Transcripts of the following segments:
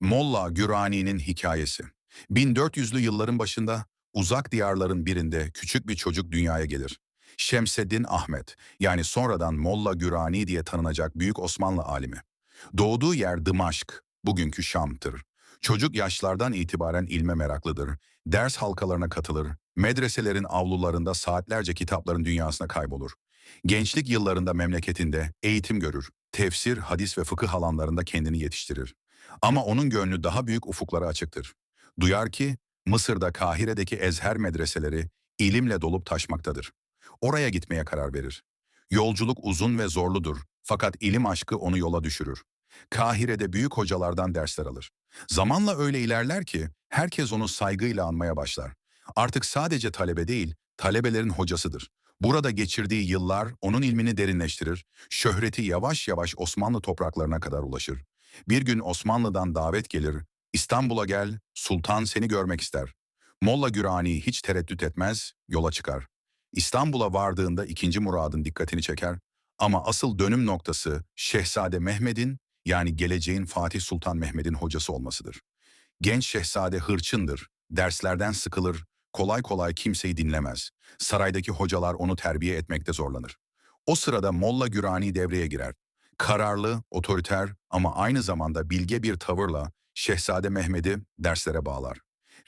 Molla Gürani'nin hikayesi. 1400'lü yılların başında uzak diyarların birinde küçük bir çocuk dünyaya gelir. Şemseddin Ahmet, yani sonradan Molla Gürani diye tanınacak Büyük Osmanlı alimi. Doğduğu yer Dımaşk, bugünkü Şam'tır. Çocuk yaşlardan itibaren ilme meraklıdır. Ders halkalarına katılır. Medreselerin avlularında saatlerce kitapların dünyasına kaybolur. Gençlik yıllarında memleketinde eğitim görür. Tefsir, hadis ve fıkıh alanlarında kendini yetiştirir. Ama onun gönlü daha büyük ufuklara açıktır. Duyar ki Mısır'da Kahire'deki ezher medreseleri ilimle dolup taşmaktadır. Oraya gitmeye karar verir. Yolculuk uzun ve zorludur fakat ilim aşkı onu yola düşürür. Kahire'de büyük hocalardan dersler alır. Zamanla öyle ilerler ki herkes onu saygıyla anmaya başlar. Artık sadece talebe değil, talebelerin hocasıdır. Burada geçirdiği yıllar onun ilmini derinleştirir, şöhreti yavaş yavaş Osmanlı topraklarına kadar ulaşır. Bir gün Osmanlı'dan davet gelir, İstanbul'a gel, sultan seni görmek ister. Molla Gürani hiç tereddüt etmez, yola çıkar. İstanbul'a vardığında ikinci muradın dikkatini çeker ama asıl dönüm noktası Şehzade Mehmet'in yani geleceğin Fatih Sultan Mehmet'in hocası olmasıdır. Genç şehzade hırçındır, derslerden sıkılır, kolay kolay kimseyi dinlemez. Saraydaki hocalar onu terbiye etmekte zorlanır. O sırada Molla Gürani devreye girer. Kararlı, otoriter ama aynı zamanda bilge bir tavırla Şehzade Mehmet'i derslere bağlar.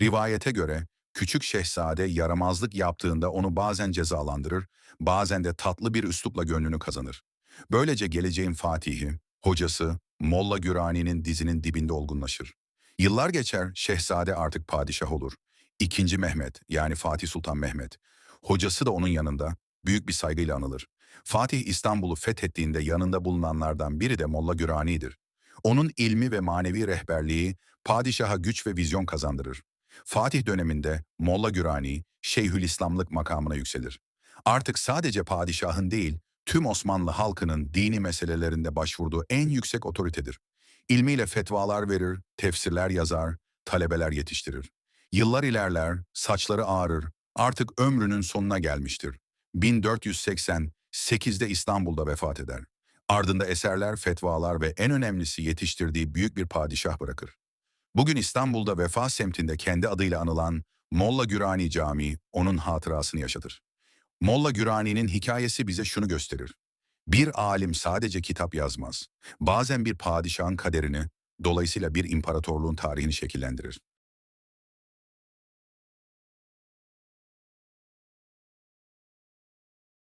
Rivayete göre küçük şehzade yaramazlık yaptığında onu bazen cezalandırır, bazen de tatlı bir üslupla gönlünü kazanır. Böylece geleceğin fatihi, hocası Molla Gürani'nin dizinin dibinde olgunlaşır. Yıllar geçer, şehzade artık padişah olur. İkinci Mehmet yani Fatih Sultan Mehmet. Hocası da onun yanında büyük bir saygıyla anılır. Fatih İstanbul'u fethettiğinde yanında bulunanlardan biri de Molla Gürani'dir. Onun ilmi ve manevi rehberliği padişaha güç ve vizyon kazandırır. Fatih döneminde Molla Gürani, Şeyhülislamlık makamına yükselir. Artık sadece padişahın değil, tüm Osmanlı halkının dini meselelerinde başvurduğu en yüksek otoritedir. İlmiyle fetvalar verir, tefsirler yazar, talebeler yetiştirir. Yıllar ilerler, saçları ağarır, artık ömrünün sonuna gelmiştir. 1488'de İstanbul'da vefat eder. Ardında eserler, fetvalar ve en önemlisi yetiştirdiği büyük bir padişah bırakır. Bugün İstanbul'da Vefa semtinde kendi adıyla anılan Molla Gürani Camii onun hatırasını yaşatır. Molla Gürani'nin hikayesi bize şunu gösterir. Bir alim sadece kitap yazmaz. Bazen bir padişahın kaderini, dolayısıyla bir imparatorluğun tarihini şekillendirir.